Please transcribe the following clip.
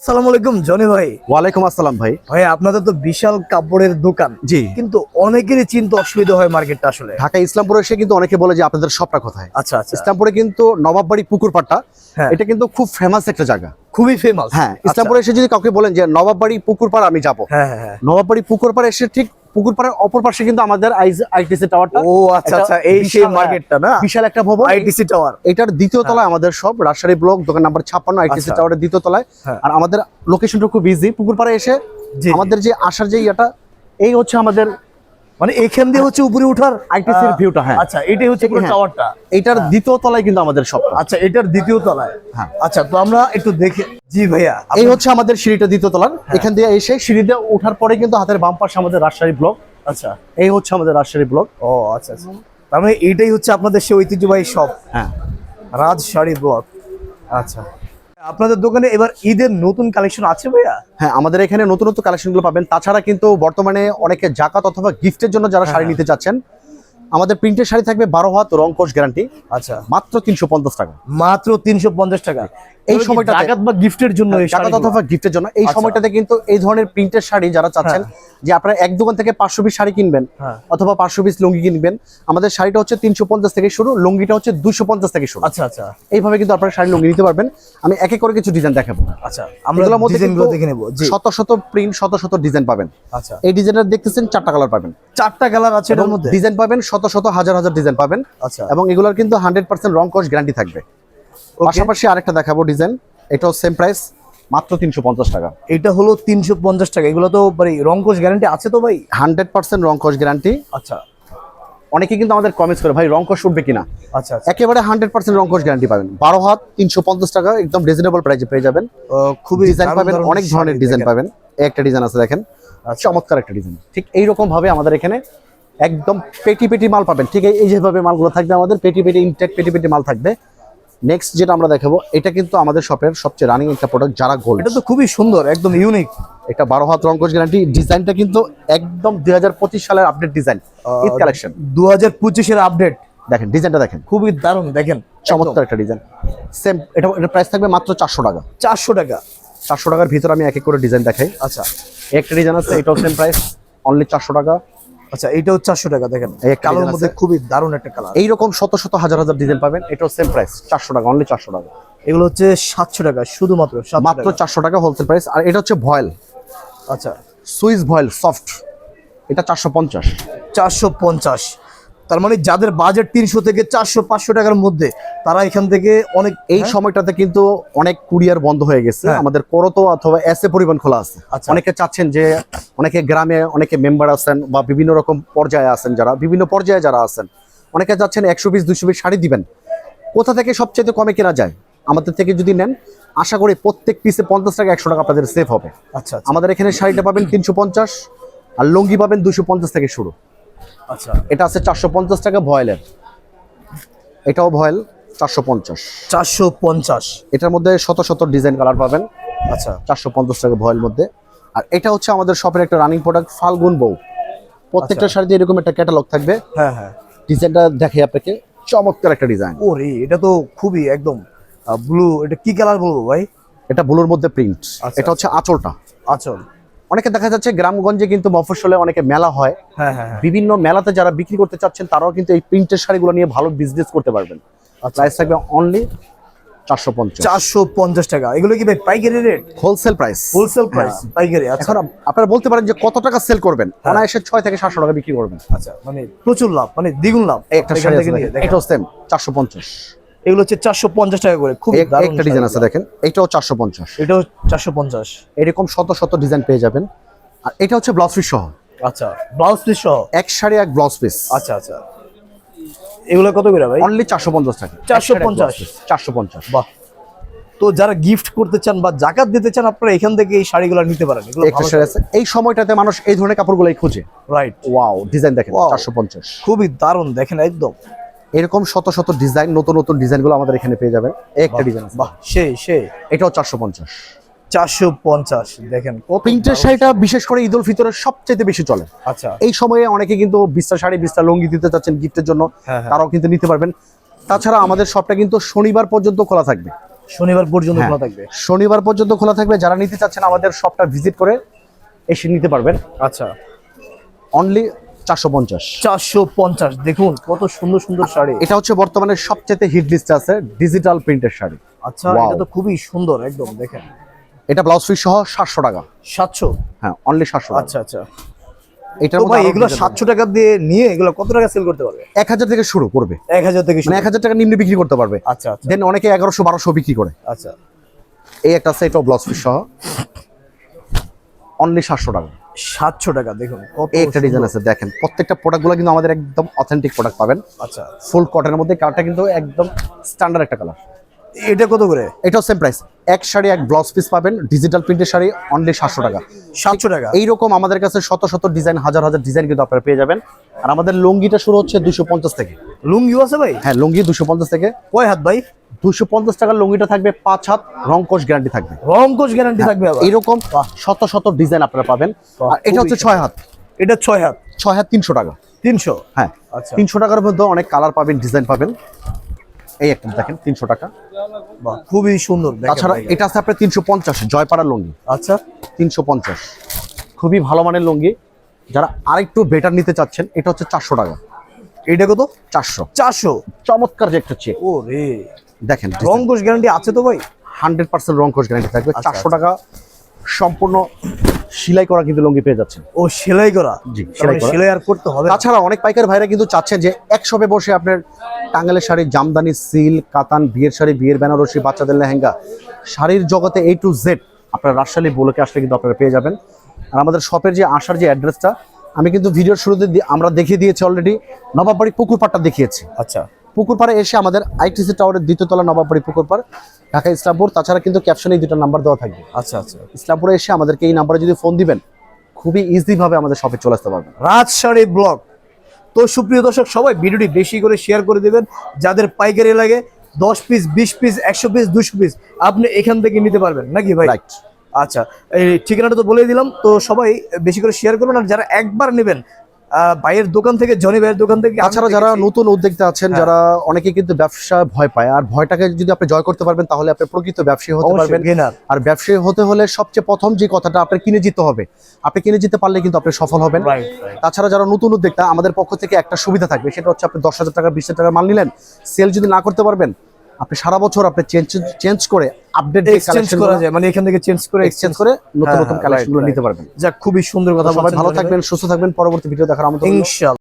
আসসালামু আলাইকুম জনি ভাই। ওয়ালাইকুম আসসালাম ভাই। ভাই আপনাদের তো বিশাল কাপড়ের দোকান। জি। কিন্তু অনেকেরই চিন্তা অসুবিধা হয় মার্কেটটা আসলে। ঢাকা ইসলামপুরে এসে কিন্তু অনেকে বলে যে আপনাদের সবটা কোথায়? আচ্ছা আচ্ছা। ইসলামপুরে কিন্তু নবাববাড়ি পুকুরপাড়টা হ্যাঁ। এটা কিন্তু খুব ফেমাস একটা জায়গা। খুবই ফেমাস হ্যাঁ ইসলামপুরে এসে যদি কাউকে বলেন যে নবাববাড়ি পুকুরপাড় আমি যাব। হ্যাঁ হ্যাঁ হ্যাঁ। নবাববাড়ি পুকুরপাড়ে এসে ঠিক পুকুরপাড়ের অপর পাশে কিন্তু আমাদের আইটিসি টাওয়ারটা। ও আচ্ছা আচ্ছা এই সেই মার্কেটটা না? বিশাল একটা ভবন। ITC tower. এটার দ্বিতীয় তলায় আমাদের সব রাজশাহী ব্লক দোকান নাম্বার ছাপ্পান্ন আইটিসি আচ্ছা। টাওয়ারের দ্বিতীয় তলায়। আর আমাদের লোকেশনটা খুব ইজি পুকুরপাড়ে এসে জি, জি। আমাদের যে আসার যে ইয়েটা এই হচ্ছে আমাদের মানে এখান দিয়ে হচ্ছে উপরে ওঠার আইটিসির ভিউটা হ্যাঁ। আচ্ছা এটাই হচ্ছে পুরো হ্যাঁ। টাওয়ারটা এটার দ্বিতীয় তলায় কিন্তু আমাদের সব আচ্ছা এটার দ্বিতীয় তলায়। হ্যাঁ। আচ্ছা তো আমরা একটু দেখে জি ভাইয়া এই হচ্ছে আমাদের সিঁড়িটা দ্বিতীয় তলার। হ্যাঁ। এখান দিয়ে এসে সিঁড়িতে ওঠার পরে কিন্তু হাতের বাম পাশে আমাদের রাজশাহী ব্লক। আচ্ছা। এই হচ্ছে আমাদের রাজশাহী ব্লক। ও আচ্ছা আচ্ছা। তার মানে এইটাই হচ্ছে আপনাদের সেই ঐতিহ্যবাহী শপ হ্যাঁ। রাজশাহী ব্লক। আচ্ছা। আপনাদের দোকানে এবার ঈদের নতুন কালেকশন আছে ভাইয়া? হ্যাঁ আমাদের এখানে নতুন নতুন কালেকশনগুলো পাবেন। তাছাড়া কিন্তু বর্তমানে অনেকে জাকাত অথবা গিফটের জন্য যারা শাড়ি হ্যাঁ। নিতে চাচ্ছেন আমাদের প্রিন্টের শাড়ি থাকবে বারো হাত রং কোষ গ্যারান্টি আচ্ছা। মাত্র তিনশো পঞ্চাশ টাকা। মাত্র তিনশো পঞ্চাশ টাকা। এই সময়টা জাকাত বা গিফটের জন্য এই জাকাত। অথবা গিফটের জন্য। এই আচ্ছা। সময়টাতে কিন্তু এই ধরনের প্রিন্টের শাড়ি যারা চাচ্ছেন যে আপনারা এক দোকান থেকে পাঁচশো পিস শাড়ি কিনবেন হ্যাঁ। অথবা পাঁচশো পিস লুঙ্গি কিনবেন আমাদের শাড়িটা হচ্ছে তিনশো পঞ্চাশ থেকে শুরু লুঙ্গিটা হচ্ছে দুশো পঞ্চাশ থেকে শুরু। আচ্ছা আচ্ছা। এইভাবে কিন্তু আপনারা শাড়ি লুঙ্গি নিতে পারবেন। আমি একে করে কিছু ডিজাইন দেখাবো। আচ্ছা আমরা মধ্যে দেখে নেব। শত শত প্রিন্ট শত শত ডিজাইন পাবেন। আচ্ছা। এই ডিজাইনটা দেখতেছেন চারটা কালার পাবেন। চারটা কালার আছে এটার মধ্যে? ডিজাইন পাবেন শত শত হাজার হাজার ডিজাইন পাবেন। আচ্ছা। এবং এগুলোর কিন্তু হান্ড্রেড পার্সেন্ট রং কস্ট গ্যারান্টি থাকবে. পাশাপাশি আরেকটা দেখাবো ডিজাইন। এটাও সেম প্রাইস মাত্র তিনশো পঞ্চাশ টাকা। এটা হলো তিনশো পঞ্চাশ টাকা। এগুলো তো ভাই রংকোশ গ্যারান্টি আছে তো ভাই? হান্ড্রেড পার্সেন্ট রং কস্ট গ্যারান্টি আচ্ছা। অনেকে কিন্তু আমাদের কমেন্টস করে ভাই রং কস্ট উঠবে কিনা? আচ্ছা আচ্ছা। একেবারে হান্ড্রেড পার্সেন্ট রং কস্ট গ্যারান্টি পাবেন। বারো হাত তিনশো পঞ্চাশ টাকা একদম রিজনেবল প্রাইসে পেয়ে যাবেন। খুবই ডিজাইন পাবেন অনেক ধরনের ডিজাইন পাবেন। একটা ডিজাইন আছে দেখেন। আচ্ছা। চমৎকার একটা ডিজাইন ঠিক এইরকম ভাবে আমাদের এখানে একদম পেটি পেটি মাল পাবেন। ঠিক এই- এই যেভাবে মালগুলো থাকবে আমাদের পেটি পেটি ইনটেক পেটি পেটি মাল থাকবে। নেক্সট যেটা আমরা দেখাবো এটা কিন্তু আমাদের শপের সবচেয়ে রানিং একটা প্রোডাক্ট যারা গোল্ড এটা তো খুবই সুন্দর একদম ইউনিক এটা বারো হাত রঙ্কশ গ্যারান্টি ডিজাইনটা কিন্তু একদম দুই হাজার পঁচিশ সালের আপডেট ডিজাইন ঈদ কালেকশন দু হাজার পঁচিশের আপডেট দেখেন ডিজাইনটা দেখেন। খুবই দারুণ দেখেন। চমৎকার একটা ডিজাইন সেম এটা এটা প্রাইস থাকবে মাত্র চারশো টাকা। চারশো টাকা। চারশো টাকার ভিতরে আমি এক এক করে ডিজাইন দেখাই। আচ্ছা। একটা ডিজাইন আছে এটাও সেম প্রাইস অনলি চারশো টাকা। আচ্ছা এইটাও চারশো টাকা দেখেন। এই কালার মধ্যে খুবই দারুণ একটা কালার এইরকম শত শত হাজার হাজার ডিজাইন পাবেন এটাও সেম প্রাইস চারশো টাকা অনলি চারশো টাকা। এগুলো হচ্ছে সাতশো টাকা শুধুমাত্র মাত্র। চারশো টাকা হোলসেল প্রাইস আর এটা হচ্ছে ভয়েল। আচ্ছা। সুইস ভয়েল সফট এটা চারশো পঞ্চাশ। চারশো পঞ্চাশ। তার মানে যাদের বাজেট তিনশো থেকে চারশো পাঁচশো টাকার মধ্যে তারা এখান থেকে অনেক এই সময়টাতে কিন্তু অনেক কুরিয়ার বন্ধ হয়ে গেছে। হ্যাঁ। আমাদের করতো অথবা এসে পরিমাণ খোলা আছে। আচ্ছা। অনেকে চাচ্ছেন যে অনেকে গ্রামে অনেকে মেম্বার আছেন বা বিভিন্ন রকম পর্যায়ে আছেন যারা বিভিন্ন পর্যায়ে যারা আছেন অনেকে চাচ্ছেন একশো পিস দুশো পিস শাড়ি দিবেন। কোথা থেকে সবচেয়ে কমে কেনা যায়? আমাদের থেকে যদি নেন আশা করি প্রত্যেক পিসে পঞ্চাশ টাকা একশো টাকা আপনাদের সেভ হবে। আচ্ছা আচ্ছা। আমাদের এখানে শাড়িটা পাবেন তিনশো পঞ্চাশ আর লুঙ্গি পাবেন দুশো পঞ্চাশ থেকে শুরু। আচ্ছা। এটা আছে চারশো পঞ্চাশ টাকা ভয়েলের। এটাও ভয়েল চারশো পঞ্চাশ। চারশো পঞ্চাশ। এটার মধ্যে শত শত ডিজাইন কালার পাবেন। আচ্ছা। চারশো পঞ্চাশ টাকা ভয়েল মধ্যে। আর এটা হচ্ছে আমাদের শপের একটা রানিং প্রোডাক্ট ফাল্গুন বউ। প্রত্যেকটা আচ্ছা। শাড়িতে এরকম একটা ক্যাটালগ থাকবে। হ্যাঁ হ্যাঁ। ডিজাইনটা দেখে আপনাকে চমৎকার একটা ডিজাইন। ওরে এটা তো খুবই একদম ব্লু এটা কি কালার বলব ভাই? এটা ব্লুর মধ্যে প্রিন্ট। আচ্ছা, এটা হচ্ছে আঁচলটা। আচল। অনেকে দেখা যাচ্ছে গ্রামগঞ্জে কিন্তু মফস্বলে অনেকে মেলা হয়। হ্যাঁ হ্যাঁ হ্যাঁ। বিভিন্ন মেলাতে যারা বিক্রি করতে চাচ্ছেন তারাও কিন্তু এই প্রিন্টের শাড়িগুলো নিয়ে ভালো বিজনেস করতে পারবেন। আচ্ছা। প্রাইস থাকবে অনলি চারশো পঞ্চাশ। চারশো পঞ্চাশ টাকা। এগুলো কি ভাই পাইকারি rate wholesale price wholesale price পাইকারি আচ্ছা। এখন আপনারা বলতে পারেন যে কত টাকা সেল করবেন। অনায়াসে ছয় থেকে সাতশো টাকা বিক্রি করবেন। আচ্ছা মানে প্রচুর লাভ মানে দ্বিগুণ লাভ। একটা শাড়ি। এটাও সেম চারশো পঞ্চাশ। এগুলো হচ্ছে চারশো পঞ্চাশ টাকা করে। খুব একটা ডিজাইন আছে দেখেন এটাও চারশো পঞ্চাশ। এটাও চারশো পঞ্চাশ। এরকম শত শত ডিজাইন পেয়ে যাবেন। আর এটা হচ্ছে ব্লাউজ পিস সহ। আচ্ছা ব্লাউজ পিস সহ? এক শাড়ি এক ব্লাউজ পিস আচ্ছা আচ্ছা। এগুলো কত করে ভাই? অনলি চারশো পঞ্চাশ টাকা। 450 চারশো পঞ্চাশ। বাহ। তো যারা গিফট করতে চান বা জাকাত দিতে চান আপনারা এখান থেকে এই শাড়িগুলো নিতে পারেন। এই সময়টাতে মানুষ এই ধরনের কাপড়গুলোই খুঁজে। রাইট ওয়াও ডিজাইন দেখেন চারশো পঞ্চাশ। খুবই দারুণ দেখেন একদম। এরকম শত শত ডিজাইন নতুন নতুন ডিজাইনগুলো আমাদের এখানে পেয়ে যাবেন। একটা ডিজাইন বাহ সেই সেই। এটাও চারশো পঞ্চাশ। চারশো পঞ্চাশ দেখেন কত প্রিন্টের শাড়িটা বিশেষ করে ঈদ উল ফিতরের সবচেয়ে বেশি চলে। আচ্ছা। এই সময়ে অনেকে কিন্তু বিস্তা শাড়ি বিস্তা লুঙ্গি দিতে চাচ্ছেন গিফটের জন্য হ্যাঁ, হ্যাঁ। তারাও কিন্তু নিতে পারবেন। তাছাড়া আমাদের শপটা কিন্তু শনিবার পর্যন্ত খোলা থাকবে। শনিবার পর্যন্ত হ্যাঁ। খোলা থাকবে। শনিবার পর্যন্ত খোলা থাকবে। যারা নিতে চাচ্ছেন আমাদের শপটা ভিজিট করে এসে নিতে পারবেন। আচ্ছা। অনলি চারশো পঞ্চাশ। চারশো পঞ্চাশ দেখুন কত সুন্দর সুন্দর শাড়ি। এটা হচ্ছে বর্তমানে সবচেয়ে হিট লিস্টে আছে ডিজিটাল প্রিন্টের শাড়ি। আচ্ছা এটা তো খুবই সুন্দর একদম দেখেন। এটা ব্লাউজ পিস সহ সাতশো টাকা। সাতশো? হ্যাঁ অনলি সাতশো আচ্ছা আচ্ছা। এটার তো ভাই এগুলো সাতশো টাকা দিয়ে নিয়ে এগুলো কত টাকা সেল করতে পারবে? এক হাজার থেকে শুরু করবে। এক হাজার থেকে মানে। এক হাজার টাকা নিম্নে বিক্রি করতে পারবে। আচ্ছা আচ্ছা। দেন অনেকে এগারোশো বারোশো বিক্রি করে। আচ্ছা। এই একটা আছে এটাও ব্লাউজ পিস সহ। অনলি সাতশো টাকা। সাতশো টাকা দেখুন একটা ডিজাইন আছে দেখেন প্রত্যেকটা প্রোডাক্টগুলো কিন্তু আমাদের একদম অথেন্টিক প্রোডাক্ট পাবেন। আচ্ছা। ফুল কটনের মধ্যে কালারটা কিন্তু একদম স্ট্যান্ডার্ড একটা কালার এটা কত করে? এটাও সেম প্রাইস এক শাড়ি এক ব্লাউজ পিস পাবেন। ডিজিটাল প্রিন্টের শাড়ি অনলি সাতশো টাকা। সাতশো টাকা? এইরকম আমাদের কাছে শত শত ডিজাইন হাজার হাজার ডিজাইন কিন্তু আপনারা পেয়ে যাবেন। আর আমাদের লুঙ্গিটা শুরু হচ্ছে দুশো পঞ্চাশ থেকে। লুঙ্গিও আছে ভাই? হ্যাঁ লুঙ্গি দুশো পঞ্চাশ থেকে। কয় হাত ভাই? দুশো পঞ্চাশ টাকার লুঙ্গিটা থাকবে পাঁচ হাত রং কোষ গ্যারান্টি থাকবে। রং কোচ গ্যারান্টি থাকবে আবার? এইরকম শত শত ডিজাইন আপনারা পাবেন। আর এটা হচ্ছে ছয় হাত। এটা ছয় হাত? ছয় হাত তিনশো টাকা। তিনশো? হ্যাঁ আচ্ছা। তিনশো টাকার মধ্যে অনেক কালার পাবেন ডিজাইন পাবেন। এই একটা দেখেন তিনশো টাকা। বাহ, খুবই সুন্দর তাছাড়া এটা আছে আপনার তিনশো পঞ্চাশ জয়পাড়ার লুঙ্গি। আচ্ছা। তিনশো পঞ্চাশ। খুবই ভালো মানের লুঙ্গি। যারা আরেকটু বেটার নিতে চাচ্ছেন এটা হচ্ছে চারশো টাকা। এটা কত? চারশো। চারশো? চমৎকার যে একটা চেক। ও রে দেখেন। রং কোচ গ্যারান্টি আছে তো ভাই? হান্ড্রেড পার্সেন্ট রং কোর্স গ্যারান্টি থাকবে। আচ্ছা, চারশো টাকা সম্পূর্ণ সেলাই করা কিন্তু লুঙ্গি পেয়ে যাচ্ছেন। ও সেলাই করা? জি, সেলাই মানে সেলাই আর করতে হবে তাছাড়া অনেক পাইকার ভাইরা কিন্তু চাচ্ছেন যে একশপে বসে আপনার টাঙ্গালের শাড়ি জামদানি সিল কাতান বিয়ের শাড়ি বিয়ের বেনারসি বাচ্চাদের লেহেঙ্গা। শাড়ির জগতে এই টু জেড আপনার রাজশাহী বলকে আসলে কিন্তু আপনারা পেয়ে যাবেন। আর আমাদের শপের যে আসার যে অ্যাড্রেসটা আমি কিন্তু ভিডিওর শুরুতে আমরা দেখিয়ে দিয়েছি অলরেডি নবাববাড়ি পুকুর পাড়টা দেখিয়েছি। আচ্ছা। পুকুর পাড়ে এসে আমাদের আইটিসি টাওয়ারের দ্বিতীয় তলা নবাববাড়ি পুকুর পাড় ঢাকা ইসলামপুর তাছাড়া কিন্তু ক্যাপশনে দুটো নাম্বার দেওয়া থাকবে। আচ্ছা আচ্ছা। ইসলামপুরে এসে আমাদেরকে এই নাম্বারে যদি ফোন দিবেন খুবই ইজিভাবে আমাদের শপে চলে আসতে পারবেন। রাজশাড়ি ব্লক। তো সুপ্রিয় দর্শক সবাই ভিডিওটি বেশি করে শেয়ার করে দেবেন। যাদের পাইকারি লাগে দশ পিস বিশ পিস একশো পিস দুশো পিস আপনি এখান থেকে নিতে পারবেন। নাকি ভাই? আচ্ছা এই ঠিকানাটা তো বলে দিলাম। তো সবাই বেশি করে শেয়ার করবেন আর যারা একবার নেবেন ভাইয়ের দোকান থেকে জনি ভাইয়ের দোকান থেকে তাছাড়া যারা নতুন উদ্যোক্তা আছেন হ্যাঁ। যারা অনেকে কিন্তু ব্যবসা ভয় পায় আর ভয়টাকে যদি আপনি জয় করতে পারবেন তাহলে আপনি প্রকৃত ব্যবসায়ী হতে পারবেন। গেনার আর ব্যবসায়ী হতে হলে সবচেয়ে প্রথম যে কথাটা আপনার কিনে যেতে হবে। আপনি কিনে যেতে পারলে কিন্তু আপনি সফল হবেন। তাছাড়া যারা নতুন উদ্যোক্তা আমাদের পক্ষ থেকে একটা সুবিধা থাকবে সেটা হচ্ছে আপনি দশ হাজার টাকা বিশ হাজার টাকা মাল নিলেন সেল যদি না করতে পারবেন আপনি সারা বছর আপনি চেঞ্জ চেঞ্জ করে আপডেট এক্সচেঞ্জ করা যায় মানে এখান থেকে চেঞ্জ করে এক্সচেঞ্জ করে নতুন হ্যাঁ, নতুন হ্যাঁ, কালেকশনগুলো নিতে পারবেন। যাক খুবই সুন্দর কথা সবাই ভালো থাকবেন সুস্থ থাকবেন। পরবর্তী ভিডিও দেখার আমন্ত্রণ। ইনশাআল্লাহ